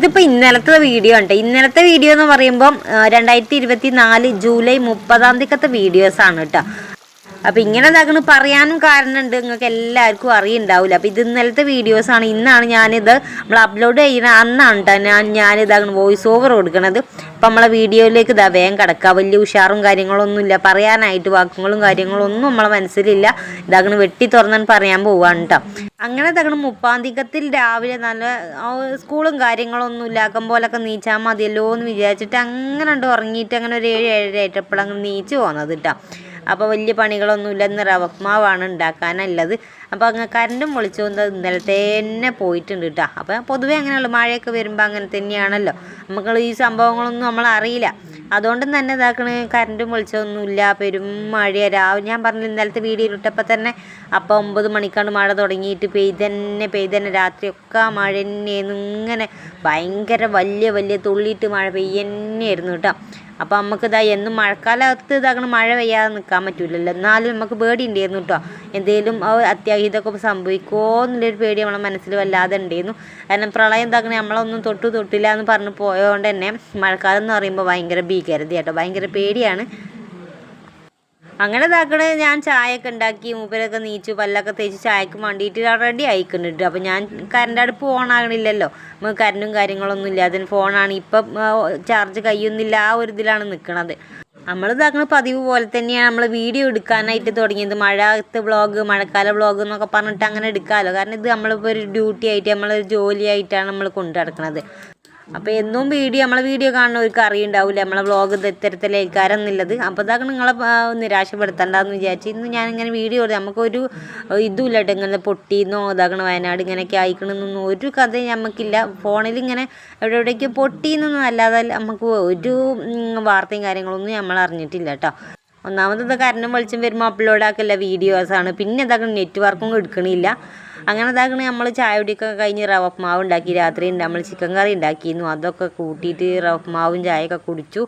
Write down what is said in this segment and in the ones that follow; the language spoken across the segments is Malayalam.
ഇതിപ്പോൾ ഇന്നലത്തെ വീഡിയോ ഉണ്ട് ഇന്നലത്തെ വീഡിയോ എന്ന് പറയുമ്പം രണ്ടായിരത്തി ഇരുപത്തി നാല് ജൂലൈ മുപ്പതാം തീയതിക്കത്തെ വീഡിയോസ് ആണ് കേട്ടോ. അപ്പോൾ ഇങ്ങനെ ഇതാക്കണ് പറയാനും കാരണമുണ്ട് നിങ്ങൾക്ക് എല്ലാവർക്കും അറിയുണ്ടാവില്ല അപ്പോൾ ഇത് ഇന്നലത്തെ ആണ്. ഇന്നാണ് ഞാനിത് നമ്മൾ അപ്ലോഡ് ചെയ്യുന്ന അന്നാണ് കേട്ടോ ഞാൻ ഞാനിതാകണം വോയിസ് ഓവർ കൊടുക്കണത്. അപ്പം നമ്മളെ വീഡിയോയിലേക്ക് ഇതാ വേഗം കിടക്കുക വലിയ ഉഷാറും കാര്യങ്ങളൊന്നുമില്ല പറയാനായിട്ട് വാക്കുകളും കാര്യങ്ങളും ഒന്നും നമ്മളെ മനസ്സിലില്ല. ഇതാകണ് വെട്ടി തുറന്നാൻ പറയാൻ പോവാണ് കേട്ടോ അങ്ങനെ തകണം മുപ്പാം തീയതിക്കത്തിൽ രാവിലെ നല്ല സ്കൂളും കാര്യങ്ങളൊന്നും ഇല്ലാക്കും പോലൊക്കെ നീച്ചാൽ മതിയല്ലോ എന്ന് വിചാരിച്ചിട്ട് അങ്ങനെ ഉണ്ട് ഉറങ്ങിയിട്ട് അങ്ങനെ ഒരു ഏഴ് ഏഴര ആയിട്ടപ്പോഴങ്ങനെ നീച്ച് പോകുന്നത് കേട്ടോ അപ്പോൾ വലിയ പണികളൊന്നുമില്ല ഇന്ന് റവക്മാവാണ് ഉണ്ടാക്കാനുള്ളത്. അപ്പോൾ അങ്ങ് കരണ്ടും വിളിച്ചു കൊണ്ട് ഇന്നലെ തന്നെ പോയിട്ടുണ്ട് കേട്ടോ. അപ്പോൾ പൊതുവേ അങ്ങനെയുള്ള. മഴയൊക്കെ വരുമ്പോൾ അങ്ങനെ തന്നെയാണല്ലോ. നമുക്ക് ഈ സംഭവങ്ങളൊന്നും നമ്മൾ അറിയില്ല. അതുകൊണ്ട് തന്നെ ഇതാക്കണ് കരണ്ടും വിളിച്ചൊന്നുമില്ല പെരും മഴ രാവിലെ ഞാൻ പറഞ്ഞു ഇന്നലത്തെ വീഡിയോ ഇട്ടപ്പോൾ തന്നെ അപ്പോൾ ഒമ്പത് മണിക്കാണ് മഴ തുടങ്ങിയിട്ട് പെയ്തന്നെ പെയ്തന്നെ രാത്രിയൊക്കെ മഴ തന്നെയായിരുന്നു. ഇങ്ങനെ ഭയങ്കര വലിയ വലിയ തുള്ളിയിട്ട് മഴ പെയ്യന്നെയായിരുന്നു കേട്ടോ. അപ്പോൾ നമുക്ക് ഇതാ എന്നും മഴക്കാലത്ത് ഇതാകണം മഴ പെയ്യാതെ നിൽക്കാൻ പറ്റില്ലല്ലോ എന്നാലും നമുക്ക് പേടി ഉണ്ടായിരുന്നു കേട്ടോ എന്തെങ്കിലും അത്യാഹിതമൊക്കെ സംഭവിക്കുമോ എന്നുള്ളൊരു പേടി നമ്മളെ മനസ്സിൽ വല്ലാതെ ഉണ്ടായിരുന്നു കാരണം പ്രളയം എന്താക്കണേ നമ്മളൊന്നും തൊട്ട് തൊട്ടില്ല എന്ന് പറഞ്ഞ് പോയതുകൊണ്ട് തന്നെ മഴക്കാലം എന്ന് പറയുമ്പോൾ ഭയങ്കര ഭീകരത കേട്ടോ ഭയങ്കര പേടിയാണ്. അങ്ങനെ ഇതാക്കണ ഞാൻ ചായയൊക്കെ ഉണ്ടാക്കി മൂപ്പരൊക്കെ നീച്ചു പല്ലൊക്കെ തേച്ച് ചായക്ക് വേണ്ടിയിട്ട് റെഡി ആയിക്കുന്നുണ്ട് അപ്പോൾ ഞാൻ കറണ്ട് അടുപ്പ് ഓൺ ആകണില്ലല്ലോ. നമുക്ക് കറണ്ടും കാര്യങ്ങളൊന്നും ഇല്ല. അതിന് ഫോണാണ് ഇപ്പം ചാർജ് കഴിയുന്നില്ല ആ ഒരു ഇതിലാണ് നിൽക്കണത് നമ്മൾ ഇതാക്കുന്ന പതിവ് പോലെ തന്നെയാണ് നമ്മൾ വീഡിയോ എടുക്കാനായിട്ട് തുടങ്ങിയത്. മഴത്ത് വ്ളോഗ് മഴക്കാല വ്ളോഗ് എന്നൊക്കെ പറഞ്ഞിട്ട് അങ്ങനെ എടുക്കാമല്ലോ. കാരണം ഇത് നമ്മളിപ്പോൾ ഒരു ഡ്യൂട്ടി ആയിട്ട് നമ്മളൊരു ജോലിയായിട്ടാണ് നമ്മൾ കൊണ്ടു നടക്കുന്നത് അപ്പോൾ എന്നും വീഡിയോ നമ്മളെ വീഡിയോ കാണുന്നവർക്ക് അറിയുണ്ടാവില്ല നമ്മളെ വ്ളോഗ് ഇത്തരത്തിലേക്കാരെന്നുള്ളത് അപ്പോൾ അതൊക്കെ നിങ്ങളെ നിരാശപ്പെടുത്തണ്ടെന്ന് വിചാരിച്ച് ഇന്ന് ഞാനിങ്ങനെ വീഡിയോ നമുക്കൊരു ഇതുമില്ല കേട്ടോ. ഇങ്ങനെ പൊട്ടിയെന്നോ ഇതാക്കണ വയനാട് ഇങ്ങനെയൊക്കെ ആയിക്കണമെന്നൊന്നും ഒരു കഥ നമുക്കില്ല ഫോണിൽ ഇങ്ങനെ എവിടെ എവിടേക്ക് പൊട്ടിയെന്നൊന്നും അല്ലാതെ നമുക്ക് ഒരു വാർത്തയും കാര്യങ്ങളൊന്നും നമ്മൾ അറിഞ്ഞിട്ടില്ല കേട്ടോ. ഒന്നാമത് ഇത് കരണ്ടും വെളിച്ചം വരുമ്പോൾ അപ്ലോഡ് ആക്കല്ല വീഡിയോസാണ്. പിന്നെ ഇതാക്കണ നെറ്റ്വർക്കും എടുക്കണില്ല. അങ്ങനെ ഇതാക്കണ നമ്മൾ ചായ കുടിയൊക്കെ കഴിഞ്ഞ് റവ ഉപ്മാവ് ഉണ്ടാക്കി. രാത്രി നമ്മൾ ചിക്കൻ കറി ഉണ്ടാക്കിയിരുന്നു. അതൊക്കെ കൂട്ടിയിട്ട് റവ ഉപ്മാവും ചായയൊക്കെ കുടിച്ചു.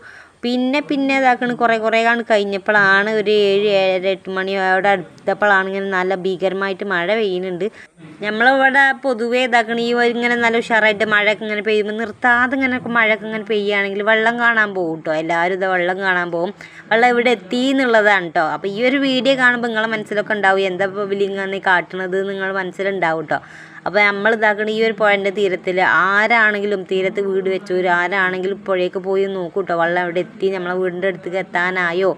പിന്നെ പിന്നെ ഇതാക്കണ കുറേ കുറേ കാണ് കഴിഞ്ഞപ്പോഴാണ് ഒരു ഏഴ് ഏഴര എട്ട് മണി അവിടെ അടുത്തപ്പോഴാണ് ഇങ്ങനെ നല്ല ഭീകരമായിട്ട് മഴ പെയ്യുന്നുണ്ട്. നമ്മളിവിടെ പൊതുവേ ഇതാക്കണ ഈ ഇങ്ങനെ നല്ല ഉഷാറായിട്ട് മഴയൊക്കെ ഇങ്ങനെ പെയ്യുമ്പോൾ നിർത്താതെ ഇങ്ങനെ മഴയൊക്കെ ഇങ്ങനെ പെയ്യുകയാണെങ്കിൽ വെള്ളം കാണാൻ പോകും കേട്ടോ എല്ലാവരും ഇത് വെള്ളം കാണാൻ പോകും. വെള്ളം ഇവിടെ എത്തി എന്നുള്ളതാണ് കേട്ടോ അപ്പോൾ ഈ ഒരു വീഡിയോ കാണുമ്പോൾ നിങ്ങളെ മനസ്സിലൊക്കെ ഉണ്ടാവും എന്താ ഇപ്പോൾ വലിയ കാട്ടണത് നിങ്ങൾ മനസ്സിലുണ്ടാവും കേട്ടോ അപ്പോൾ നമ്മൾ ഇതാക്കണ ഈ ഒരു പുഴന്റെ തീരത്തിൽ ആരാണെങ്കിലും തീരത്ത് വീട് വെച്ചവർ ആരാണെങ്കിലും പുഴയ്ക്ക് പോയി നോക്കൂട്ടോ. വെള്ളം അവിടെ എത്തി? നമ്മളെ വീടിന്റെ അടുത്തേക്ക് എത്താനായോ?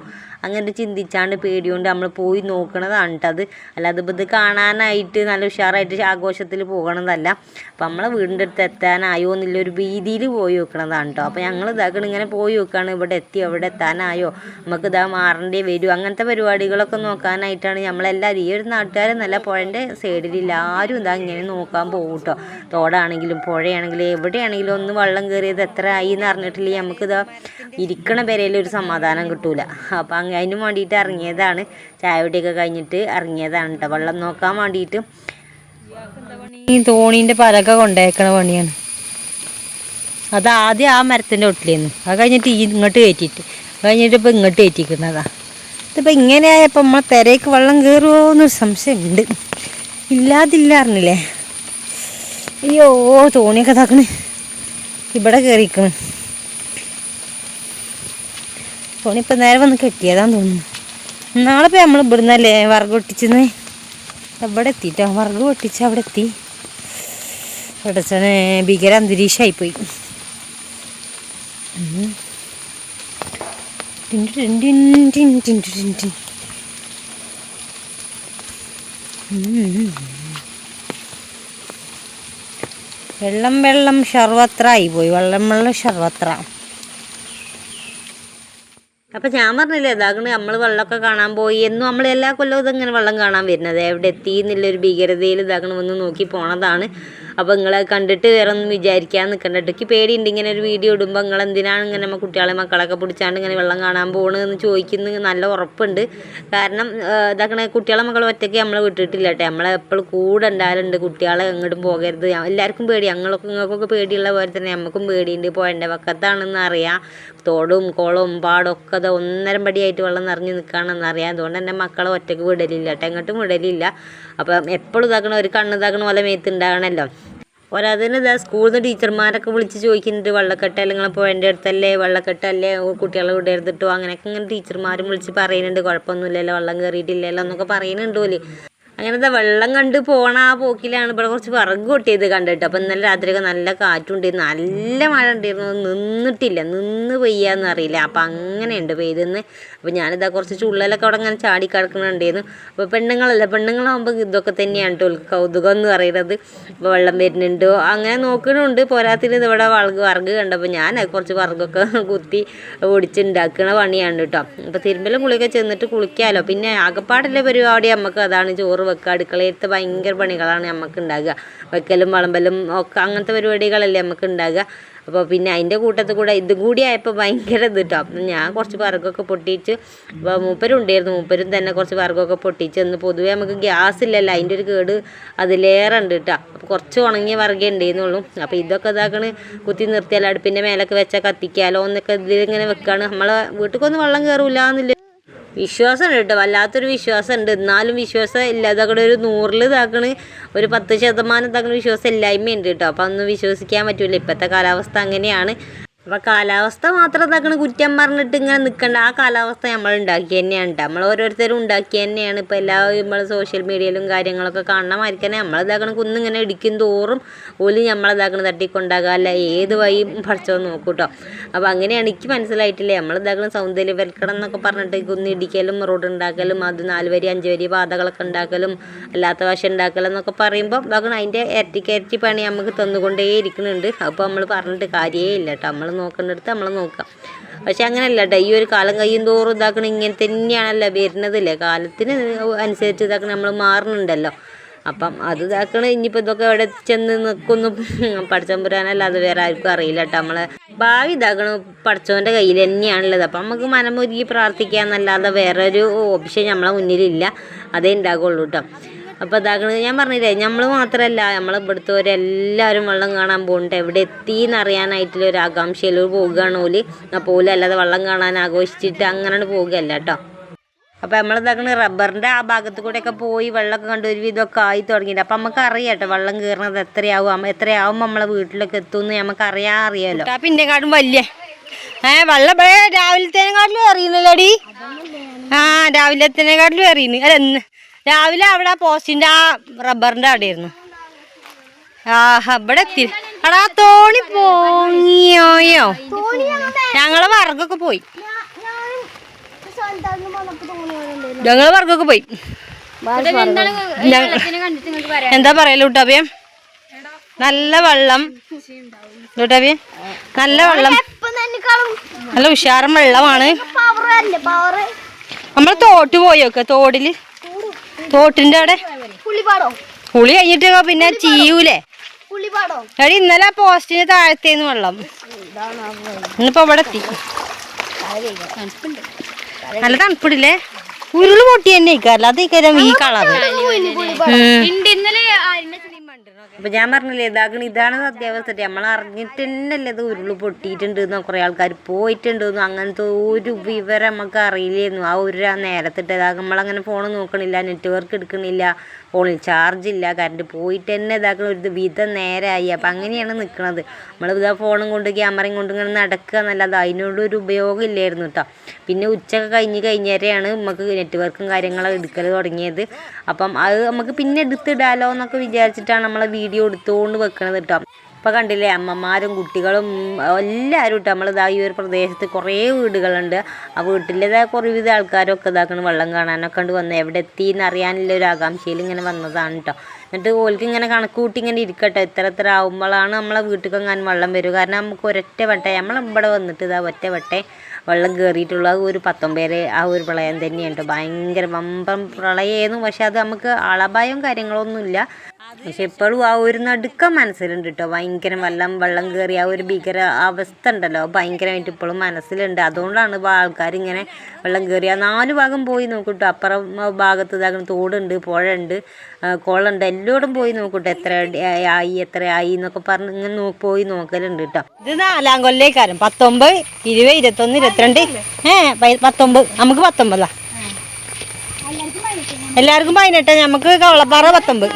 അങ്ങനെ ചിന്തിച്ചാണ്ട് പേടിയോണ്ട് നമ്മൾ പോയി നോക്കണതാണ് കേട്ടോ അത്. അല്ലാതെ ഇപ്പോൾ ഇത് കാണാനായിട്ട് നല്ല ഉഷാറായിട്ട് ആഘോഷത്തിൽ പോകണതല്ല. അപ്പോൾ നമ്മളെ വീടിന്റെ അടുത്ത് എത്താനായോ എന്നുള്ളൊരു ഭീതിയിൽ പോയി നോക്കണതാണ് കേട്ടോ അപ്പോൾ ഞങ്ങൾ ഇതാക്കണം ഇങ്ങനെ പോയി നോക്കുകയാണ് ഇവിടെ എത്തി അവിടെ എത്താനായോ? നമുക്ക് ഇതാ മാറേണ്ടി വരും. അങ്ങനത്തെ പരിപാടികളൊക്കെ നോക്കാനായിട്ടാണ് നമ്മളെല്ലാവരും ഈ ഒരു നാട്ടുകാരും നല്ല പുഴന്റെ സൈഡിൽ എല്ലാവരും ഇതാ ഇങ്ങനെ നോക്കാൻ പോകും കേട്ടോ തോടാണെങ്കിലും പുഴയാണെങ്കിലും എവിടെയാണെങ്കിലും ഒന്ന് വെള്ളം കയറിയത് എത്ര ആയി എന്ന് അറിഞ്ഞിട്ടില്ലെങ്കിൽ നമുക്കിതാ ഇരിക്കണ പെരയിൽ ഒരു സമാധാനം കിട്ടൂല. അപ്പം അങ്ങ് അതിന് വേണ്ടിയിട്ട് ഇറങ്ങിയതാണ്. ചായ കുടിയൊക്കെ കഴിഞ്ഞിട്ട് ഇറങ്ങിയതാണ് കേട്ടോ വെള്ളം നോക്കാൻ വേണ്ടിയിട്ട്. ഈ തോണീന്റെ പലക കൊണ്ടേക്കണ പണിയാണ്. അത് ആദ്യം ആ മരത്തിന്റെ ഒട്ടിലേന്ന്. അത് കഴിഞ്ഞിട്ട് ഈ ഇങ്ങോട്ട് കയറ്റിയിട്ട്. അത് കഴിഞ്ഞിട്ട് ഇപ്പോൾ ഇങ്ങോട്ട് കയറ്റിക്കുന്നതാ ഇതിപ്പോൾ ഇങ്ങനെയായപ്പോൾ നമ്മളെ തിരയ്ക്ക് വെള്ളം കയറുമോ എന്നൊരു സംശയമുണ്ട്. ഇല്ലാതില്ല അറിഞ്ഞില്ലേ? അയ്യോ തോണിയൊക്കെ താക്കണ് ഇവിടെ കയറിക്കണ് ഇപ്പം നേരെ വന്ന് കെട്ടിയതാന്ന് തോന്നുന്നു. നാളെ ഇപ്പോൾ നമ്മൾ ഇവിടുന്നല്ലേ വറക് പൊട്ടിച്ചെന്ന്? എവിടെ എത്തിട്ടോ? വറക് പൊട്ടിച്ച് അവിടെ എത്തി. അടച്ചനെ ഭീകര അന്തരീക്ഷമായിപ്പോയി വെള്ളം. വെള്ളം വെള്ളം ഷർവത്രായി പോയി. വെള്ളം വെള്ളം ഷർവത്ര അപ്പം ഞാൻ പറഞ്ഞില്ലേ ഇതാകണ് നമ്മൾ വെള്ളമൊക്കെ കാണാൻ പോയി എന്നും നമ്മൾ എല്ലാ കൊല്ലവും ഇതിങ്ങനെ വെള്ളം കാണാൻ വരുന്നത്. എവിടെ എത്തി എന്നുള്ളൊരു ഭീകരതയിൽ ഇതാകണം വന്ന് നോക്കി പോണതാണ്. അപ്പോൾ നിങ്ങളെ കണ്ടിട്ട് വേറെ ഒന്നും വിചാരിക്കാൻ നിൽക്കണ്ട ഇടയ്ക്ക് പേടിയുണ്ട് ഇങ്ങനെ ഒരു വീഡിയോ ഇടുമ്പോൾ നിങ്ങൾ എന്തിനാണ് ഇങ്ങനെ നമ്മൾ കുട്ടികളെ മക്കളൊക്കെ പിടിച്ചാണ്ട് ഇങ്ങനെ വെള്ളം കാണാൻ പോകണമെന്ന് ചോദിക്കുന്നത് നല്ല ഉറപ്പുണ്ട്. കാരണം ഇതാക്കണ കുട്ടികളെ മക്കൾ ഒറ്റയ്ക്ക് നമ്മളെ വിട്ടിട്ടില്ല കേട്ടോ. നമ്മളെ എപ്പോഴും കൂടെ ഉണ്ടാകലുണ്ട് കുട്ടികളെ എങ്ങോട്ടും പോകരുത്. എല്ലാവർക്കും പേടി. ഞങ്ങളൊക്കെ നിങ്ങൾക്കൊക്കെ പേടിയുള്ള പോലെ തന്നെ. നമുക്കും പേടിയുണ്ട്. പോയന്റെ പക്കത്താണെന്ന് അറിയാം. തോടും കുളവും പാടൊക്കെ ഒന്നര മടിയായിട്ട് വെള്ളം നിറഞ്ഞ് നിൽക്കുകയാണെന്ന് അറിയാം. അതുകൊണ്ട് എന്റെ മക്കളെ ഒറ്റയ്ക്ക് വിടലില്ല. കേട്ടോ എങ്ങോട്ടും വിടലില്ല. അപ്പം എപ്പോഴും ഇതാക്കണം ഒരു കണ്ണ് ഇതാക്കണ പോലെ മേത്ത് ഉണ്ടാകണമല്ലോ. ഒരാതിന് ഇതാ സ്കൂളിൽ നിന്ന് ടീച്ചർമാരൊക്കെ വിളിച്ച് ചോദിക്കുന്നുണ്ട് വെള്ളക്കെട്ട് അല്ലെങ്കിൽ പുഴന്റെ അടുത്തല്ലേ? വെള്ളക്കെട്ടല്ലേ കുട്ടികളെ വിടരുതിട്ടോ? അങ്ങനെയൊക്കെ ഇങ്ങനെ ടീച്ചർമാരും വിളിച്ച് പറയുന്നുണ്ട്. കുഴപ്പമൊന്നുമില്ലല്ലോ വെള്ളം കയറിയിട്ടില്ലല്ലോ എന്നൊക്കെ പറയുന്നുണ്ട് ഓൽ. അങ്ങനത്തെ വെള്ളം കണ്ട് പോണ ആ പോക്കിലാണ് ഇവിടെ കുറച്ച് വിറക് കൊട്ടിയത് കണ്ടിട്ട്. അപ്പം ഇന്നലെ രാത്രിയൊക്കെ നല്ല കാറ്റുണ്ടായിരുന്നു. നല്ല മഴ ഉണ്ടായിരുന്നു. നിന്നിട്ടില്ല. നിന്ന് പെയ്യാന്ന് അറിയില്ല. അപ്പം അങ്ങനെയുണ്ട്. പെയ്തെന്ന് അപ്പം ഞാനിതാ കുറച്ച് ചുള്ളലൊക്കെ അവിടെ അങ്ങനെ ചാടി കിടക്കണുണ്ടായിരുന്നു അപ്പോൾ പെണ്ണുങ്ങളല്ല പെണ്ണുങ്ങളാകുമ്പോൾ ഇതൊക്കെ തന്നെയാണ് കേട്ടോ കൗതുകം എന്ന് പറയുന്നത്. ഇപ്പോൾ വെള്ളം വരുന്നുണ്ടോ? അങ്ങനെ നോക്കണുണ്ട്. പോരാത്തിന് ഇതിവിടെ വളക് വിറക് കണ്ടപ്പോൾ ഞാൻ കുറച്ച് വിറകൊക്കെ കുത്തി ഒടിച്ചുണ്ടാക്കണ പണിയാണ് കേട്ടോ അപ്പോൾ തിരുമ്പലും കുളിയൊക്കെ ചെന്നിട്ട് കുളിക്കാമല്ലോ പിന്നെ ആകപ്പാടിലെ പരിപാടി. നമുക്ക് അതാണ് ചോറ് വെക്കുക അടുക്കളയിലത്തെ ഭയങ്കര പണികളാണ് നമുക്ക് ഉണ്ടാകുക വെക്കലും വളമ്പലും ഒക്കെ അങ്ങനത്തെ പരിപാടികളല്ലേ നമുക്ക് ഉണ്ടാകുക അപ്പോൾ പിന്നെ അതിന്റെ കൂട്ടത്തിൽ കൂടെ ഇതും കൂടി ആയപ്പോൾ ഭയങ്കര ഇത് കേട്ടോ അപ്പം ഞാൻ കുറച്ച് പറകൊക്കെ പൊട്ടിച്ച് അപ്പോൾ മൂപ്പരും ഉണ്ടായിരുന്നു മൂപ്പരും തന്നെ കുറച്ച് പറകൊക്കെ പൊട്ടിച്ച് എന്ന് പൊതുവേ നമുക്ക് ഗ്യാസ് ഇല്ലല്ലോ. അതിന്റെ ഒരു കേട് അതിലേറെ ഉണ്ട് കേട്ടോ അപ്പോൾ കുറച്ച് ഉണങ്ങിയ വിറകേ ഉണ്ടായിരുന്നുള്ളൂ അപ്പോൾ ഇതൊക്കെ ഇതാക്കണ് കുത്തി നിർത്തിയാൽ അടുപ്പിന്റെ മേലൊക്കെ വെച്ചാൽ കത്തിക്കാലോ എന്നൊക്കെ ഇതിലിങ്ങനെ വെക്കുകയാണ് നമ്മളെ വീട്ടിലേക്കൊന്നും വെള്ളം കയറൂല എന്നില്ല വിശ്വാസം ഉണ്ട് കേട്ടോ വല്ലാത്തൊരു വിശ്വാസം ഉണ്ട് എന്നാലും വിശ്വാസം ഇല്ലാതെ അതവിടെ ഒരു നൂറിൽ ഇതാക്കണ് ഒരു പത്ത് ശതമാനം ഇതാക്കണ വിശ്വാസം ഇല്ലായ്മയുണ്ട് കേട്ടോ. അപ്പം അതൊന്നും വിശ്വസിക്കാൻ പറ്റില്ല ഇപ്പോഴത്തെ കാലാവസ്ഥ അങ്ങനെയാണ്. അപ്പം കാലാവസ്ഥ മാത്രം ഇതാക്കണ കുറ്റം പറഞ്ഞിട്ട് ഇങ്ങനെ നിൽക്കണ്ട ആ കാലാവസ്ഥ നമ്മൾ ഉണ്ടാക്കി തന്നെയാണ് നമ്മൾ ഓരോരുത്തരും ഉണ്ടാക്കി തന്നെയാണ്. ഇപ്പോൾ എല്ലാ നമ്മൾ സോഷ്യൽ മീഡിയയിലും കാര്യങ്ങളൊക്കെ കാണണ നമ്മൾ ഇതാക്കണ കുന്നിങ്ങനെ ഇടിക്കും തോറും ഓൽ നമ്മളിതാക്കണ തട്ടിക്കൊണ്ടാകുക അല്ല ഏത് വഴിയും പഠിച്ചോ നോക്കൂ കേട്ടോ അപ്പോൾ അങ്ങനെയാണ് എനിക്ക് മനസ്സിലായിട്ടില്ലേ? നമ്മൾ ഇതാക്കണ സൗന്ദര്യവൽക്കരണം എന്നൊക്കെ പറഞ്ഞിട്ട് കുന്ന് ഇടിക്കലും റോഡ് ഉണ്ടാക്കലും അത് നാല് വരി അഞ്ച് വരി പാതകളൊക്കെ ഉണ്ടാക്കലും അല്ലാത്ത വശം ഉണ്ടാക്കലും എന്നൊക്കെ പറയുമ്പോൾ ഇതാക്കണം അതിന്റെ ഇരട്ടിക്കരട്ടി പണി നമുക്ക് തന്നുകൊണ്ടേ ഇരിക്കുന്നുണ്ട് അപ്പോൾ നമ്മൾ പറഞ്ഞിട്ട് കാര്യമേ ഇല്ല കേട്ടോ നമ്മൾ നോക്കുന്നിടത്ത് നമ്മൾ നോക്കാം. പക്ഷെ അങ്ങനെയല്ല കേട്ടോ ഈ ഒരു കാലം കയ്യും തോറും ഇതാക്കണം ഇങ്ങനെ തന്നെയാണല്ലോ വരുന്നതല്ലേ? കാലത്തിന് അനുസരിച്ച് ഇതാക്കണം നമ്മൾ മാറുന്നുണ്ടല്ലോ. അപ്പം അത് ഇതാക്കണ ഇനിയിപ്പോൾ ഇതൊക്കെ എവിടെ ചെന്ന് നിൽക്കുന്നു പഠിച്ചമ്പുരാനല്ലാതെ വേറെ ആർക്കും അറിയില്ല കേട്ടോ നമ്മളെ. ഭാവി ഇതാക്കണം പഠിച്ചവന്റെ കയ്യിൽ തന്നെയാണുള്ളത്. അപ്പം നമുക്ക് മനമൊരുക്കി പ്രാർത്ഥിക്കാന്നല്ലാതെ വേറെ ഒരു ഓപ്ഷൻ നമ്മളെ മുന്നിലില്ല. അതേ ഉണ്ടാകുള്ളൂ കേട്ടോ അപ്പോൾ ഇതാക്കണത് ഞാൻ പറഞ്ഞില്ലേ നമ്മൾ മാത്രമല്ല നമ്മൾ ഇവിടുത്തെ വെള്ളം കാണാൻ പോകുന്നുണ്ട് എവിടെ എത്തി എന്നറിയാനായിട്ടുള്ള ഒരു ആകാംക്ഷയിൽ പോവുകയാണ് ഓൽ. അപ്പോൾ ഓൽ അല്ലാതെ വെള്ളം കാണാൻ ആഘോഷിച്ചിട്ട് അങ്ങനെ പോകുകയല്ല കേട്ടോ. അപ്പോൾ നമ്മൾ ഇതാക്കണ റബ്ബറിന്റെ ആ ഭാഗത്ത് കൂടെയൊക്കെ പോയി വെള്ളമൊക്കെ കണ്ട് ഒരു വിധമൊക്കെ ആയി തുടങ്ങിയിട്ട് അപ്പം നമുക്ക് അറിയാം കേട്ടോ വെള്ളം കയറുന്നത് എത്രയാവും എത്രയാവും നമ്മളെ വീട്ടിലൊക്കെ എത്തുമെന്ന് നമുക്ക് അറിയാൻ അറിയാമല്ലോ പിന്നെ കാടും വലിയ. ഏ വെള്ളം രാവിലത്തേനെക്കാട്ടിലും എറിയുന്നില്ലടി. ആ രാവിലത്തേനെക്കാട്ടിലും എറിയുന്നു. അല്ല രാവിലെ അവിടെ പോസ്റ്റിന്റെ ആ റബ്ബറിന്റെ അവിടെയായിരുന്നു. ആ ഇവിടെ എത്തി. എടാ തോണി പോങ്ങിയോയോ? ഞങ്ങളെ വർഗൊക്കെ പോയി. ഞങ്ങളെ വർഗൊക്കെ പോയി. എന്താ പറയല കുട്ടാപ്പിയം നല്ല വെള്ളം. കുട്ടാപ്പിയ നല്ല വെള്ളം. നല്ല ഉഷാറും വെള്ളമാണ്. നമ്മൾ തോട്ട് പോയൊക്കെ തോടിൽ? തോട്ടിന്റെ അവിടെ? പുളി കഴിഞ്ഞിട്ട് പിന്നെ ചീയൂലേ അവിടെ എടി ഇന്നലെ ആ പോസ്റ്റിന് താഴത്തേന്ന് വെള്ളം. ഇന്നിപ്പോ ഇവിടെ എത്തി. നല്ല തണുപ്പിടില്ലേ? ഉരുൾ പൊട്ടി തന്നെ ഇക്കാരല്ല അത് ഇക്കാരം ഈ കളറ്. അപ്പൊ ഞാൻ പറഞ്ഞില്ലേ ഇതാകണ ഇതാണ് സത്യാവസ്ഥ. നമ്മൾ അറിഞ്ഞിട്ട് തന്നെയല്ലേ ഇത് ഉരുൾ പൊട്ടിയിട്ടുണ്ട് കുറേ ആൾക്കാർ പോയിട്ടുണ്ട് എന്നോ അങ്ങനത്തെ ഒരു വിവരം നമുക്ക് അറിയില്ലായിരുന്നു ആ ഒരു നേരത്തിട്ട് ഇതാ നമ്മളങ്ങനെ ഫോൺ നോക്കണില്ല നെറ്റ്വർക്ക് എടുക്കണില്ല ഫോണിൽ ചാർജില്ല കറണ്ട് പോയിട്ട് തന്നെ ഇതാക്കണ ഒരു വിധം നേരമായി അപ്പം അങ്ങനെയാണ് നിൽക്കുന്നത് നമ്മൾ ഇതാ ഫോണും കൊണ്ട് ക്യാമറയും കൊണ്ട് ഇങ്ങനെ നടക്കുക എന്നല്ലാതെ അതിനോടൊരു ഉപയോഗം ഇല്ലായിരുന്നു കേട്ടോ പിന്നെ ഉച്ചയൊക്കെ കഴിഞ്ഞ് കഴിഞ്ഞേരെയാണ് നമുക്ക് നെറ്റ്വർക്കും കാര്യങ്ങളൊക്കെ എടുക്കൽ തുടങ്ങിയത്. അപ്പം അത് നമുക്ക് പിന്നെ എടുത്തിടാലോ എന്നൊക്കെ വിചാരിച്ചിട്ടാണ് നമ്മൾ വീഡിയോ എടുത്തുകൊണ്ട് വെക്കണത് കേട്ടോ ഇപ്പം കണ്ടില്ലേ അമ്മമാരും കുട്ടികളും എല്ലാവരും നമ്മൾ നമ്മളിതാ ഈ ഒരു പ്രദേശത്ത് കുറേ വീടുകളുണ്ട്. ആ വീട്ടിലേതായ കുറേവിധ ആൾക്കാരൊക്കെ ഇതാക്കണം വെള്ളം കാണാനൊക്കെ ഉണ്ട് വന്ന്. എവിടെ എത്തി എന്നറിയാനുള്ള ഒരു ആകാംക്ഷയിൽ ഇങ്ങനെ വന്നതാണ് കേട്ടോ എന്നിട്ട് ഓൽക്ക് ഇങ്ങനെ കണക്ക് കൂട്ടി ഇങ്ങനെ ഇരിക്കട്ടെ. ഇത്ര ഇത്ര ആകുമ്പോഴാണ് നമ്മളെ വീട്ടിൽ എങ്ങാനും വെള്ളം വരും. കാരണം നമുക്ക് ഒരൊറ്റ വട്ടേ നമ്മളിവിടെ വന്നിട്ട് ഇതാ ഒറ്റ വട്ടേ വെള്ളം കയറിയിട്ടുള്ള ഒരു പത്തൊമ്പേരെ ആ ഒരു പ്രളയം തന്നെയാണ് കേട്ടോ ഭയങ്കര വമ്പം പ്രളയമായിരുന്നു പക്ഷെ അത് നമുക്ക് ആളപായവും കാര്യങ്ങളൊന്നുമില്ല. പക്ഷെ ഇപ്പോഴും ആ ഒരു നടുക്കം മനസ്സിലുണ്ട് കേട്ടോ ഭയങ്കര വെള്ളം വെള്ളം കയറി ആ ഒരു ഭീകര അവസ്ഥ ഉണ്ടല്ലോ. ഭയങ്കരമായിട്ട് ഇപ്പോഴും മനസ്സിലുണ്ട്. അതുകൊണ്ടാണ് ഇപ്പോൾ ആൾക്കാർ ഇങ്ങനെ വെള്ളം കയറി ആ നാല് ഭാഗം പോയി നോക്കൂട്ടോ അപ്പുറം ഭാഗത്ത് ഇതാകുന്ന തോടുണ്ട് പുഴയുണ്ട് കുളമുണ്ട്. എല്ലായിടും പോയി നോക്കൂട്ടോ എത്ര ആയി എത്ര ആയി എന്നൊക്കെ പറഞ്ഞ് ഇങ്ങനെ പോയി നോക്കലുണ്ട് കേട്ടോ ഇത് നാലാം കൊല്ലേക്കാരം പത്തൊമ്പത് ഇരുപത് ഇരുപത്തൊന്ന് ഇരുപത്തിരണ്ട്. ഏ പ- പത്തൊമ്പത്. നമുക്ക് പത്തൊമ്പതാ. എല്ലാവർക്കും പതിനെട്ട്. നമുക്ക് കവളപ്പാറ പത്തൊമ്പത്.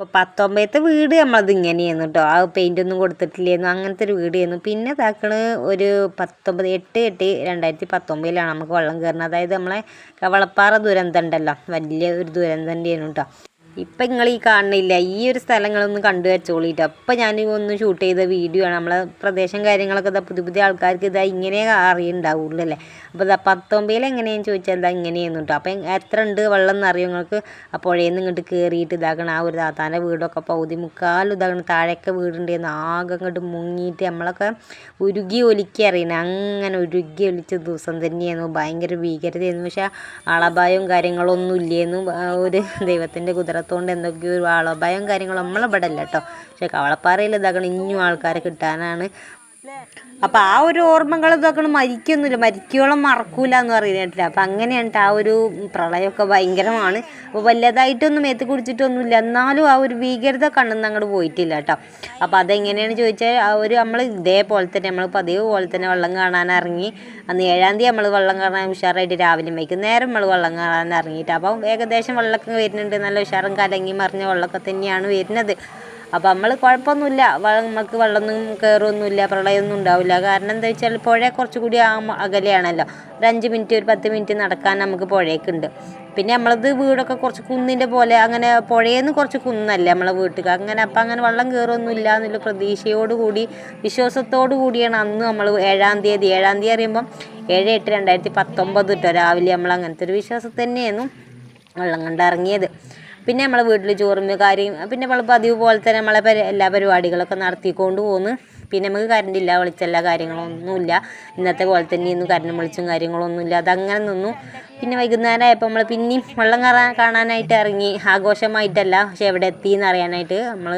അപ്പോൾ പത്തൊമ്പതത്തെ വീട് നമ്മളത് ഇങ്ങനെയായിരുന്നു കേട്ടോ ആ പെയിന്റ് ഒന്നും കൊടുത്തിട്ടില്ലായിരുന്നു. അങ്ങനത്തെ ഒരു വീടായിരുന്നു. പിന്നെ ഇതാക്കണ് ഒരു പത്തൊമ്പത് എട്ട് എട്ട് രണ്ടായിരത്തി പത്തൊമ്പതിലാണ് നമുക്ക് വെള്ളം കയറുന്നത് അതായത് നമ്മളെ കവളപ്പാറ ദുരന്തം ഉണ്ടല്ലോ. വലിയ ഒരു ദുരന്തം തന്നെയായിരുന്നു കേട്ടോ ഇപ്പം നിങ്ങൾ ഈ കാണുന്നില്ല. ഈ ഒരു സ്ഥലങ്ങളൊന്നും കണ്ടു വെച്ചോളിട്ടോ. അപ്പം ഞാൻ ഒന്ന് ഷൂട്ട് ചെയ്ത വീഡിയോ ആണ്. നമ്മളെ പ്രദേശം കാര്യങ്ങളൊക്കെ ഇതാ പുതിയ പുതിയ ആൾക്കാർക്ക് ഇതാ ഇങ്ങനെ അറിയുണ്ടാവുള്ളൂ അല്ലേ? അപ്പോൾ ഇതാ പത്തൊമ്പതിൽ എങ്ങനെയാന്ന് ചോദിച്ചാൽ എന്താ ഇങ്ങനെയെന്ന് കേട്ടോ അപ്പം എത്ര ഉണ്ട് വെള്ളം എന്നറിയും നിങ്ങൾക്ക് ആ പുഴയിൽ നിന്ന് ഇങ്ങോട്ട് കയറിയിട്ട് ഇതാക്കണം ആ ഒരു താത്താന്റെ വീടൊക്കെ പകുതി മുക്കാലും ഇതാകണം താഴെയൊക്കെ വീടുണ്ട് ആകെ അങ്ങോട്ട് മുങ്ങിയിട്ട് നമ്മളൊക്കെ ഉരുകി ഒലിക്കി അറിയണം. അങ്ങനെ ഉരുകി ഒലിച്ച ദിവസം തന്നെയായിരുന്നു. ഭയങ്കര ഭീകരതയായിരുന്നു. പക്ഷേ അളഭായവും കാര്യങ്ങളൊന്നും ഇല്ലായിരുന്നു ഒരു ദൈവത്തിന്റെ കുതിരത്തോണ്ട് എന്തൊക്കെയോ ഒരു ആളപായവും കാര്യങ്ങളും നമ്മളിവിടെ അല്ല കേട്ടോ. പക്ഷേ കവളപ്പാറയിൽ ഇതാക്കണം ഇനിയും ആൾക്കാരെ കിട്ടാനാണ് അപ്പം ആ ഒരു ഓർമ്മകൾ ഇതൊക്കെ മരിക്കൊന്നുമില്ല മരിക്കോളം മറക്കൂല എന്ന് പറയുന്നില്ല അപ്പൊ അപ്പം അങ്ങനെയാണ് ആ ഒരു പ്രളയമൊക്കെ ഭയങ്കരമാണ്. അപ്പോൾ വല്ലതായിട്ടൊന്നും മേത്ത് കുടിച്ചിട്ടൊന്നുമില്ല. എന്നാലും ആ ഒരു ഭീകരത കണ്ണെന്ന് അങ്ങോട്ട് പോയിട്ടില്ല കേട്ടോ അപ്പോൾ അതെങ്ങനെയാണ് ചോദിച്ചാൽ ആ ഒരു നമ്മൾ ഇതേപോലെ തന്നെ നമ്മൾ പതിവ് പോലെ തന്നെ വെള്ളം കാണാൻ ഇറങ്ങി അന്ന് ഏഴാം തീയതി നമ്മൾ വെള്ളം കാണാൻ ഉഷാറായിട്ട് രാവിലെ വയ്ക്കും നേരം നമ്മൾ വെള്ളം കാണാൻ ഇറങ്ങിയിട്ട് അപ്പം ഏകദേശം വെള്ളമൊക്കെ വരുന്നുണ്ട്. നല്ല ഉഷാറും കലങ്ങി മറിഞ്ഞ വെള്ളമൊക്കെ തന്നെയാണ് വരുന്നത്. അപ്പം നമ്മൾ കുഴപ്പമൊന്നുമില്ല നമുക്ക് വെള്ളമൊന്നും കയറൊന്നുമില്ല പ്രളയമൊന്നും ഉണ്ടാവില്ല. കാരണം എന്താ വെച്ചാൽ പുഴ കുറച്ചുകൂടി അകലെയാണല്ലോ. ഒരു അഞ്ച് മിനിറ്റ് ഒരു പത്ത് മിനിറ്റ് നടക്കാൻ നമുക്ക് പുഴയൊക്കെയുണ്ട് പിന്നെ നമ്മളത് വീടൊക്കെ കുറച്ച് കുന്നിന്റെ പോലെ അങ്ങനെ പുഴയിൽ നിന്ന് കുറച്ച് കുന്നല്ലേ നമ്മളെ വീട്ടിൽ അങ്ങനെ അപ്പം അങ്ങനെ വെള്ളം കയറൊന്നുമില്ല എന്നുള്ള പ്രതീക്ഷയോട് കൂടി വിശ്വാസത്തോടു കൂടിയാണ് അന്ന് നമ്മൾ ഏഴാം തീയതി. ഏഴാം തീയതി അറിയുമ്പം ഏഴ് എട്ട് രണ്ടായിരത്തി പത്തൊമ്പത് കേട്ടോ രാവിലെ നമ്മൾ അങ്ങനത്തെ ഒരു വിശ്വാസത്തിൽ തന്നെയായിരുന്നു വെള്ളം കണ്ടിറങ്ങിയത് പിന്നെ നമ്മളെ വീട്ടിൽ ചോറും കാര്യം പിന്നെ നമ്മൾ പതിവ് പോലെ തന്നെ നമ്മളെ എല്ലാ പരിപാടികളൊക്കെ നടത്തിക്കൊണ്ട് പോകുന്നു പിന്നെ നമുക്ക് കറണ്ട് ഇല്ല വെളിച്ചല്ല കാര്യങ്ങളൊന്നുമില്ല. ഇന്നത്തെ പോലെ തന്നെ തന്നെയൊന്നും കറണ്ട് വെളിച്ചും കാര്യങ്ങളൊന്നുമില്ല. അതങ്ങനെ നിന്നു. പിന്നെ വൈകുന്നേരം ആയപ്പോൾ നമ്മൾ പിന്നെയും വെള്ളം കാണാനായിട്ട് ഇറങ്ങി. ആഘോഷമായിട്ടല്ല പക്ഷെ എവിടെ എത്തി എന്ന് അറിയാനായിട്ട് നമ്മൾ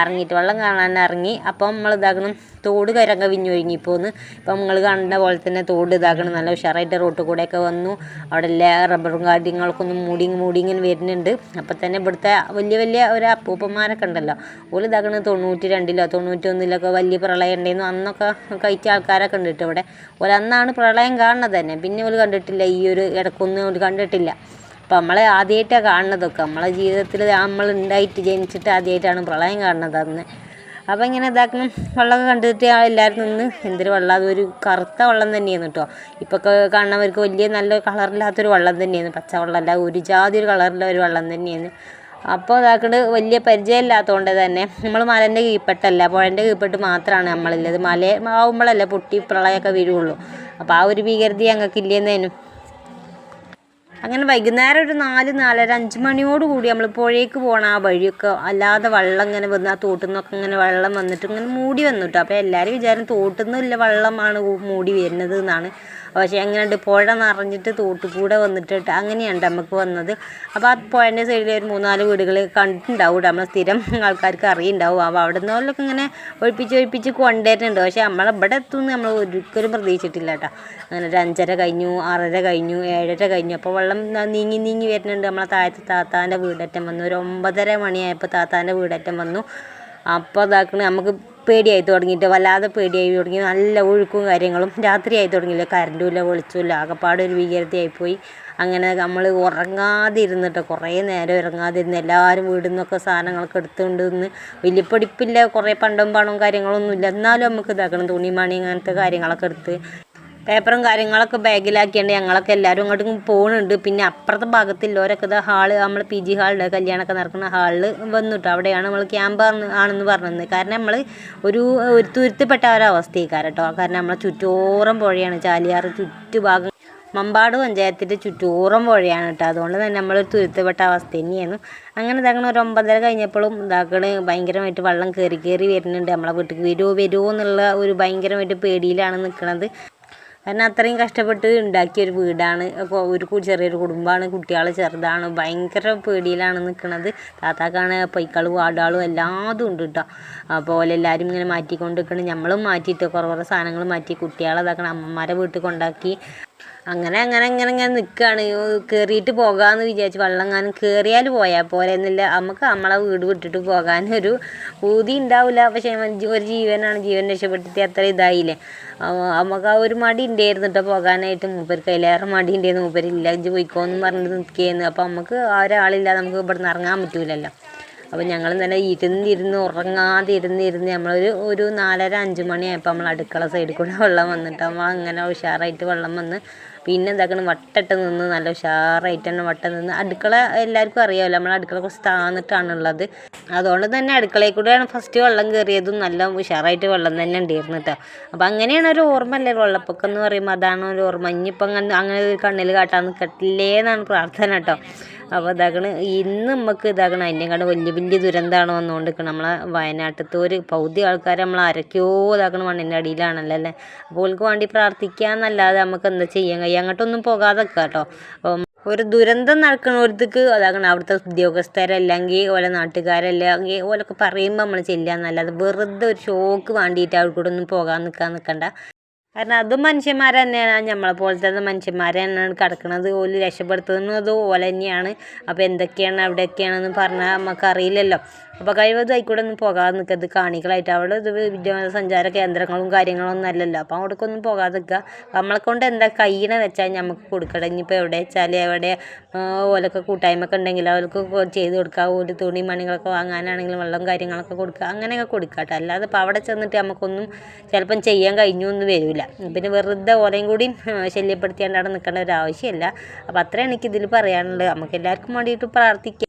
ഇറങ്ങിയിട്ട് വെള്ളം കാണാൻ ഇറങ്ങി. അപ്പം നമ്മൾ ഇതാക്കണം തോട് കരങ്ങ വിഞ്ഞൊഴുങ്ങി പോന്ന്. ഇപ്പം നിങ്ങൾ കണ്ട പോലെ തന്നെ തോട് ഇതാക്കണം. നല്ല ഉഷാറായിട്ട് റോട്ട് കൂടെയൊക്കെ വന്നു. അവിടെ എല്ലാ റബ്ബറും കാര്യങ്ങളൊക്കെ ഒന്ന് മൂടി മൂടി ഇങ്ങനെ വരുന്നുണ്ട്. അപ്പം തന്നെ ഇവിടുത്തെ വലിയ വലിയ ഒരു അപ്പൂപ്പന്മാരൊക്കെ ഉണ്ടല്ലോ. ഓൽ ഇതാക്കണ തൊണ്ണൂറ്റി രണ്ടിലോ തൊണ്ണൂറ്റൊന്നിലൊക്കെ വലിയ പ്രളയം ഉണ്ടായിരുന്നു അന്നൊക്കെ കഴിച്ച ആൾക്കാരൊക്കെ ഉണ്ട് ഇവിടെ. ഓൽ പ്രളയം കാണുന്നത് തന്നെ. പിന്നെ ഓൽ കണ്ടിട്ടില്ല ഈ ഒരു ഇടക്കൊന്നും ഓൽ കണ്ടിട്ടില്ല. അപ്പം നമ്മളെ ആദ്യമായിട്ടാണ് കാണുന്നതൊക്കെ. നമ്മളെ ജീവിതത്തിൽ നമ്മൾ ഉണ്ടായിട്ട് ജനിച്ചിട്ട് ആദ്യമായിട്ടാണ് പ്രളയം കാണുന്നത് അന്ന്. അപ്പം ഇങ്ങനെ ഇതാക്കണം വെള്ളമൊക്കെ കണ്ടിട്ട് എല്ലാവരും നിന്ന് എന്തൊരു വെള്ളം. അതൊരു കറുത്ത വെള്ളം തന്നെയാണ് കേട്ടോ. ഇപ്പോൾ കാണുന്നവർക്ക് വലിയ നല്ല കളറില്ലാത്തൊരു വെള്ളം തന്നെയാണ് പച്ച വെള്ളമല്ല ഒരു ജാതി ഒരു കളറിലെ ഒരു വെള്ളം തന്നെയാണ് അപ്പോൾ ഇതാക്കണ്ട് വലിയ പരിചയമില്ലാത്തതുകൊണ്ട് തന്നെ നമ്മൾ മലേന്റെ കീഴ്പ്പെട്ടല്ല പുഴന്റെ കീഴ്പ്പെട്ട് മാത്രമാണ് നമ്മളുള്ളത് മല ആവുമ്പോഴല്ലേ പൊട്ടി പ്രളയമൊക്കെ വീഴുള്ളൂ അപ്പോൾ ആ ഒരു ഭീകരത ഞങ്ങൾക്ക് ഇല്ലെന്നേനും അങ്ങനെ വൈകുന്നേരം ഒരു നാല് നാലര അഞ്ച് മണിയോട് കൂടി നമ്മൾ പുഴയ്ക്ക് പോകണം ആ വഴിയൊക്കെ അല്ലാതെ വെള്ളം ഇങ്ങനെ വന്ന് ആ തോട്ടിൽ നിന്നൊക്കെ ഇങ്ങനെ വെള്ളം വന്നിട്ട് ഇങ്ങനെ മൂടി വന്നു കേട്ടോ അപ്പോൾ എല്ലാവരും വിചാരം തോട്ടിൽ നിന്നില്ല വെള്ളമാണ് മൂടി വരുന്നത് എന്നാണ്. പക്ഷേ എങ്ങനെയുണ്ട്? പുഴ നിറഞ്ഞിട്ട് തോട്ടിൽക്കൂടെ വന്നിട്ട് ട്ട് അങ്ങനെയാണ് നമുക്ക് വന്നത്. അപ്പോൾ ആ പുഴന്റെ സൈഡിൽ ഒരു മൂന്നാൽ വീടുകൾ കണ്ടിട്ടുണ്ടാവും നമ്മൾ സ്ഥിരം ആൾക്കാർക്ക് അറിയുണ്ടാവും. അപ്പോൾ അവിടെ നിന്നൊക്കെ ഇങ്ങനെ ഒഴിപ്പിച്ച് ഒഴിപ്പിച്ച് കൊണ്ടുവരുന്നുണ്ട്. പക്ഷേ നമ്മളിവിടെ എത്തുമെന്ന് നമ്മൾ ഒരിക്കലും പ്രതീക്ഷിച്ചിട്ടില്ല കേട്ടോ അങ്ങനെ ഒരു അഞ്ചര കഴിഞ്ഞു ആറര കഴിഞ്ഞു ഏഴര കഴിഞ്ഞു. അപ്പോൾ വെള്ളം നീങ്ങി നീങ്ങി വരുന്നുണ്ട് നമ്മളെ താഴത്തെ താത്താന്റെ വീടറ്റം വന്നു. ഒരു ഒമ്പതര മണിയായപ്പോൾ താത്താന്റെ വീടറ്റം വന്നു. അപ്പോൾ ഇതാക്കണ നമുക്ക് പേടിയായി തുടങ്ങിയിട്ട് വല്ലാതെ പേടിയായി തുടങ്ങി നല്ല ഒഴുക്കും കാര്യങ്ങളും. രാത്രിയായി തുടങ്ങിയില്ല കറണ്ടും ഇല്ല വെളിച്ചമില്ല ആകെപ്പാടെ ഒരു ഭീകരതയായിപ്പോയി. അങ്ങനെ നമ്മൾ ഉറങ്ങാതെ ഇരുന്നിട്ട് കുറേ നേരം ഇറങ്ങാതിരുന്ന് എല്ലാവരും വീട്ടിൽ നിന്നൊക്കെ സാധനങ്ങളൊക്കെ എടുത്തുകൊണ്ട് നിന്ന് വലിയ പഠിപ്പില്ല കുറേ പണ്ടും പണവും കാര്യങ്ങളൊന്നുമില്ല എന്നാലും നമുക്ക് ഇതാക്കണം തുണി മണി അങ്ങനത്തെ കാര്യങ്ങളൊക്കെ എടുത്ത് പേപ്പറും കാര്യങ്ങളൊക്കെ ബാഗിലാക്കിയാണ്ട് ഞങ്ങളൊക്കെ എല്ലാവരും അങ്ങോട്ടും പോകുന്നുണ്ട് പിന്നെ അപ്പുറത്തെ ഭാഗത്തുള്ളവരൊക്കെ ഇതാ ഹാൾ നമ്മൾ പി ജി ഹാളിൽ കല്യാണമൊക്കെ നടക്കുന്ന ഹാളിൽ വന്നിട്ട്. അവിടെയാണ് നമ്മൾ ക്യാമ്പ് ആണെന്ന് പറഞ്ഞത്. കാരണം നമ്മൾ ഒരു ഒരു തുരുത്തപ്പെട്ട ഒരവസ്ഥയ്ക്കാരം കേട്ടോ കാരണം നമ്മളെ ചുറ്റോറം പുഴയാണ് ചാലിയാറ് ചുറ്റുഭാഗം. മമ്പാട് പഞ്ചായത്തിന്റെ ചുറ്റോറം പുഴയാണ് കേട്ടോ. അതുകൊണ്ട് തന്നെ നമ്മളൊരു തുരുത്തപ്പെട്ട അവസ്ഥ തന്നെയായിരുന്നു അങ്ങനെ ഇതാക്കണ ഒരു ഒമ്പതര കഴിഞ്ഞപ്പോഴും ഇതാക്കണ് ഭയങ്കരമായിട്ട് വെള്ളം കയറി കയറി വരുന്നുണ്ട്. നമ്മളെ വീട്ടിൽ വരുമോ വരുമോ എന്നുള്ള ഒരു ഭയങ്കരമായിട്ട് പേടിയിലാണ് നിൽക്കുന്നത് കാരണം അത്രയും കഷ്ടപ്പെട്ട് ഉണ്ടാക്കിയ ഒരു വീടാണ്. അപ്പോൾ ഒരു ചെറിയൊരു കുടുംബമാണ്. കുട്ടികൾ ചെറുതാണ്. ഭയങ്കര പേടിയിലാണ് നിൽക്കുന്നത് താത്താക്കാണ് പൈക്കളും ആടാളും എല്ലാതും ഉണ്ട് കേട്ടോ അപ്പോൾ എല്ലാവരും ഇങ്ങനെ മാറ്റിക്കൊണ്ട് നിൽക്കണം നമ്മളും മാറ്റിയിട്ട് കുറേ കുറേ സാധനങ്ങൾ മാറ്റി കുട്ടികളെ ഇതാക്കണം. അമ്മമാരെ വീട്ടിൽ കൊണ്ടാക്കി. അങ്ങനെ അങ്ങനെ അങ്ങനെ ഇങ്ങനെ നിൽക്കുകയാണ് കയറിയിട്ട് പോകാമെന്ന് വിചാരിച്ച് വെള്ളം എങ്ങാനും കയറിയാൽ പോയാൽ പോരെ എന്നില്ല. നമുക്ക് നമ്മളെ വീട് വിട്ടിട്ട് പോകാനൊരു ഊതി ഉണ്ടാവില്ല പക്ഷേ ഒരു ജീവനാണ്. ജീവൻ രക്ഷപ്പെടുത്തി അത്ര ഇതായില്ലേ. നമുക്ക് ആ ഒരു മടി ഉണ്ടായിരുന്നു കേട്ടോ പോകാനായിട്ട്. മൂപ്പർക്ക് അതിലേറെ മടി ഉണ്ടായിരുന്നു മൂപ്പരില്ല ഇഞ്ച് പോയിക്കോന്നും പറഞ്ഞിട്ട് നിൽക്കുകയായിരുന്നു അപ്പോൾ നമുക്ക് ആ ഒരാളില്ലാതെ നമുക്ക് ഇവിടെ നിന്ന് ഇറങ്ങാൻ പറ്റൂലല്ലോ. അപ്പോൾ ഞങ്ങൾ തന്നെ ഇരുന്നിരുന്ന് ഉറങ്ങാതെ ഇരുന്നിരുന്ന് നമ്മളൊരു ഒരു നാലര അഞ്ച് മണിയായപ്പോൾ നമ്മൾ അടുക്കള സൈഡിൽ കൂടെ വെള്ളം വന്നിട്ട് നമ്മൾ അങ്ങനെ ഉഷാറായിട്ട് വെള്ളം വന്ന് പിന്നെ എന്താക്കണം വട്ടട്ട് നിന്ന് നല്ല ഉഷാറായിട്ട് തന്നെ വട്ടം നിന്ന് അടുക്കള എല്ലാവർക്കും അറിയാമല്ലോ നമ്മൾ അടുക്കള കുറച്ച് താന്നിട്ടാണുള്ളത്. അതുകൊണ്ട് തന്നെ അടുക്കളയിൽ കൂടെയാണ് ഫസ്റ്റ് വെള്ളം കയറിയതും നല്ല ഉഷാറായിട്ട് വെള്ളം തന്നെ ഉണ്ടായിരുന്നു കേട്ടോ അപ്പം അങ്ങനെയാണ് ഒരു ഓർമ്മ അല്ലേ വെള്ളപ്പൊക്കം എന്ന് പറയുമ്പോൾ അതാണ് ഒരു ഓർമ്മ. ഇനിയിപ്പം അങ്ങനെ അങ്ങനെ ഒരു കണ്ണിൽ കാട്ടാൻ നിൽക്കട്ടില്ലേ എന്നാണ് പ്രാർത്ഥന കേട്ടോ അപ്പോൾ ഇതാക്കണ് ഇന്ന് നമുക്ക് ഇതാക്കണം അതിന്റെ കണ്ട് വലിയ വലിയ ദുരന്തമാണ് വന്നുകൊണ്ടിരിക്കണം നമ്മളെ വയനാട്ടിലത്തെ ഒരു പൗതി ആൾക്കാർ നമ്മൾ അരക്കോ ഇതാക്കണം മണ്ണിന്റെ അടിയിലാണല്ലോ അല്ലേ? അപ്പോൾ ഓൾക്ക് വേണ്ടി പ്രാർത്ഥിക്കുക എന്നല്ലാതെ നമുക്ക് എന്താ ചെയ്യാൻ അങ്ങോട്ടൊന്നും പോകാതെ കേട്ടോ ഒരു ദുരന്തം നടക്കുന്ന നടക്കണോടത്തേക്ക് അതാകണം അവിടുത്തെ ഉദ്യോഗസ്ഥരല്ലെങ്കിൽ ഓല നാട്ടുകാരല്ലെങ്കിൽ ഓലൊക്കെ പറയുമ്പോൾ നമ്മൾ ചെല്ലാന്നല്ലാതെ വെറുതെ ഒരു ഷോക്ക് വേണ്ടിയിട്ട് അവിടെ കൂടെ ഒന്നും പോകാൻ നിൽക്കാൻ നിൽക്കണ്ട കാരണം അതും മനുഷ്യന്മാർ തന്നെയാണ് നമ്മളെ പോലത്തെ മനുഷ്യന്മാർ തന്നെയാണ് കിടക്കുന്നത് ഓൽ രക്ഷപ്പെടുത്തുന്നത് ഓല തന്നെയാണ് അപ്പോൾ എന്തൊക്കെയാണ് അവിടെയൊക്കെയാണെന്ന് പറഞ്ഞാൽ നമുക്ക് അറിയില്ലല്ലോ അപ്പോൾ കഴിവതും ആയിക്കൂടെ ഒന്നും പോകാതെ നിൽക്കരുത് കാണികളായിട്ട് അവിടെ ഇത് വിനോദസഞ്ചാര കേന്ദ്രങ്ങളും കാര്യങ്ങളൊന്നും അല്ലല്ലോ. അപ്പോൾ അവിടേക്കൊന്നും പോകാതെ നിൽക്കുക നമ്മളെ കൊണ്ട് എന്താ കയ്യിനെ വെച്ചാൽ നമുക്ക് കൊടുക്കണം. ഇനിയിപ്പോൾ എവിടെ വെച്ചാൽ എവിടെ ഓലൊക്കെ കൂട്ടായ്മ ഒക്കെ ഉണ്ടെങ്കിൽ അവർക്ക് ചെയ്ത് കൊടുക്കുക ഒരു തുണി മണികളൊക്കെ വാങ്ങാനാണെങ്കിലും വെള്ളം കാര്യങ്ങളൊക്കെ കൊടുക്കുക അങ്ങനെയൊക്കെ കൊടുക്കുക കേട്ടോ അല്ലാതെ ഇപ്പോൾ അവിടെ ചെന്നിട്ട് നമുക്കൊന്നും ചിലപ്പം ചെയ്യാൻ കഴിഞ്ഞു എന്ന് വരില്ല പിന്നെ വെറുതെ ഓലയും കൂടി ശല്യപ്പെടുത്തിയാണ്ട് അവിടെ നിൽക്കേണ്ട ഒരു ആവശ്യമില്ല അപ്പോൾ അത്രയാണ് എനിക്ക് ഇതിൽ പറയാനുള്ളത്. നമുക്ക് എല്ലാവർക്കും വേണ്ടിയിട്ട് പ്രാർത്ഥിക്കാം.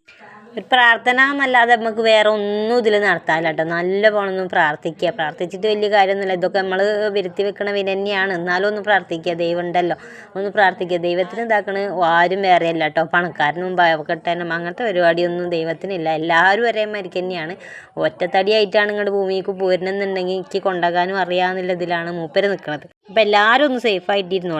ഒരു പ്രാർത്ഥന എന്നല്ലാതെ നമുക്ക് വേറെ ഒന്നും ഇതിൽ നടത്താനില്ല കേട്ടോ. നല്ല പോണൊന്നും പ്രാർത്ഥിക്കുക. പ്രാർത്ഥിച്ചിട്ട് വലിയ കാര്യമൊന്നുമില്ല. ഇതൊക്കെ നമ്മൾ വരുത്തി വെക്കണ വിന തന്നെയാണ്. എന്നാലും ഒന്ന് പ്രാർത്ഥിക്കുക. ദൈവം ഉണ്ടല്ലോ. ഒന്ന് പ്രാർത്ഥിക്കുക. ദൈവത്തിന് ഇതാക്കണ ആരും വേറെ അല്ല കേട്ടോ. പണക്കാരനും പാവക്കെട്ടാനും അങ്ങനത്തെ പരിപാടിയൊന്നും ദൈവത്തിനില്ല. എല്ലാവരും ഒരേ മരിക്ക തന്നെയാണ്. ഒറ്റത്തടിയായിട്ടാണ് ഇങ്ങോട്ട് ഭൂമിക്ക് പോരുന്നെന്നുണ്ടെങ്കിൽ എനിക്ക് കൊണ്ടാകാനും അറിയാമെന്നുള്ള ഇതിലാണ് മൂപ്പര് നിൽക്കുന്നത് അപ്പോൾ എല്ലാവരും ഒന്ന് സേഫായിട്ടിരുന്നോളി